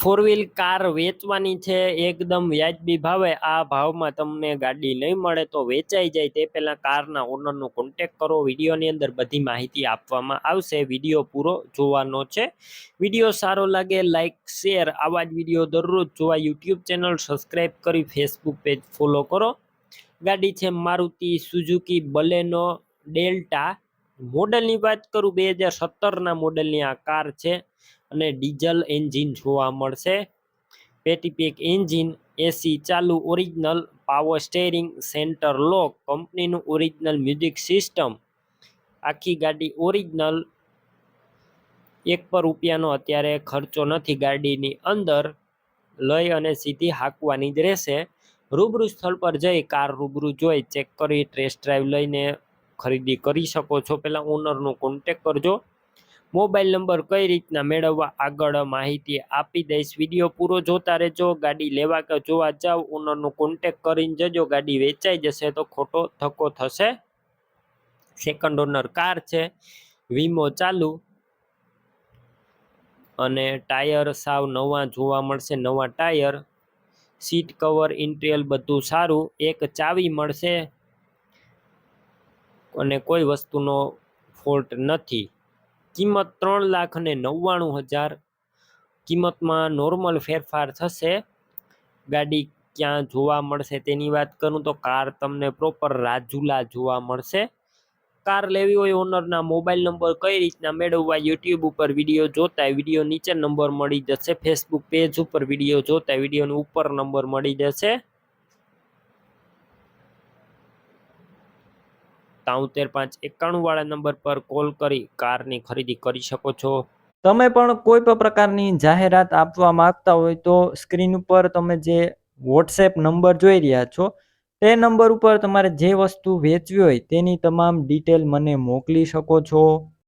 Four wheel car વેચવાની છે, એકદમ વ્યાજબી ભાવે. આ ભાવમાં તમને ગાડી નહીં મળે તો વેચાઈ જાય. તે પહેલાં કારના ઓનરનો કોન્ટેક કરો. વિડીયોની અંદર બધી માહિતી આપવામાં આવશે. વીડિયો પૂરો જોવાનો છે. વીડિયો સારો લાગે લાઇક શેર આવા જ વીડિયો દરરોજ જોવા યુટ્યુબ ચેનલ સબસ્ક્રાઈબ કરી ફેસબુક પેજ ફોલો કરો. ગાડી છે મારુતિ સુઝુકી બલેનો ડેલ્ટા મોડલની વાત કરું, બે હજાર સત્તરના મોડલની આ કાર છે. અને ડીઝલ એન્જિન જોવા મળશે. પેટીપેક એન્જિન એસી ચાલુ original power steering centre lock કંપનીનું ઓરિજિનલ મ્યુઝિક સિસ્ટમ. આખી ગાડી ઓરિજિનલ. એક પર રૂપિયાનો અત્યારે ખર્ચો નથી ગાડીની અંદર. લઈ અને સીધી હાંકવાની જ રહેશે. રૂબરૂ સ્થળ પર જઈ કાર રૂબરૂ જોઈ ચેક કરી, ટેસ્ટ ડ્રાઈવ લઈને ખરીદી કરી શકો છો. પહેલાં ઓનરનો કોન્ટેક કરજો. મોબાઈલ નંબર કઈ રીતના મેળવવા આગળ માહિતી આપી દઈશ. વીડિયો પૂરો જોતા રહેજો, ગાડી લેવા કે જોવા જાવ ઓનરનો કોન્ટેક કરીને જજો, ગાડી વેચાઈ જશે તો ખોટો ધક્કો થશે. સેકન્ડ ઓનર કાર છે, વીમો ચાલુ. અને ટાયર સાવ નવા જોવા મળશે, નવા ટાયર સીટ કવર ઇન્ટ્રીયલ બધું સારું, એક ચાવી મળશે. અને કોઈ વસ્તુનો ફોલ્ટ નથી. કિંમત ત્રણ લાખ અને નવ્વાણું હજાર. કિંમતમાં નોર્મલ ફેરફાર થશે. ગાડી ક્યાં જોવા મળશે તેની વાત કરું તો કાર તમને પ્રોપર રાજુલા જોવા મળશે. કાર લેવી હોય ઓનરના મોબાઈલ નંબર કઈ રીતના મેળવવા યુટ્યુબ ઉપર વીડિયો જોતા વીડિયો નીચે નંબર મળી જશે. ફેસબુક પેજ ઉપર વીડિયો જોતા વિડીયોની ઉપર નંબર મળી જશે. તાઉતેર પાંચ એકાણું વાળા નંબર પર કોલ કરી કારની ખરીદી કરી શકો છો. તમે પણ કોઈ પણ પ્રકારની જાહેરાત આપવા માંગતા હોય તો સ્ક્રીન ઉપર તમે જે વોટ્સએપ નંબર જોઈ રહ્યા છો, તે નંબર ઉપર તમારે જે વસ્તુ વેચવી હોય તેની તમામ ડિટેલ મને મોકલી શકો છો.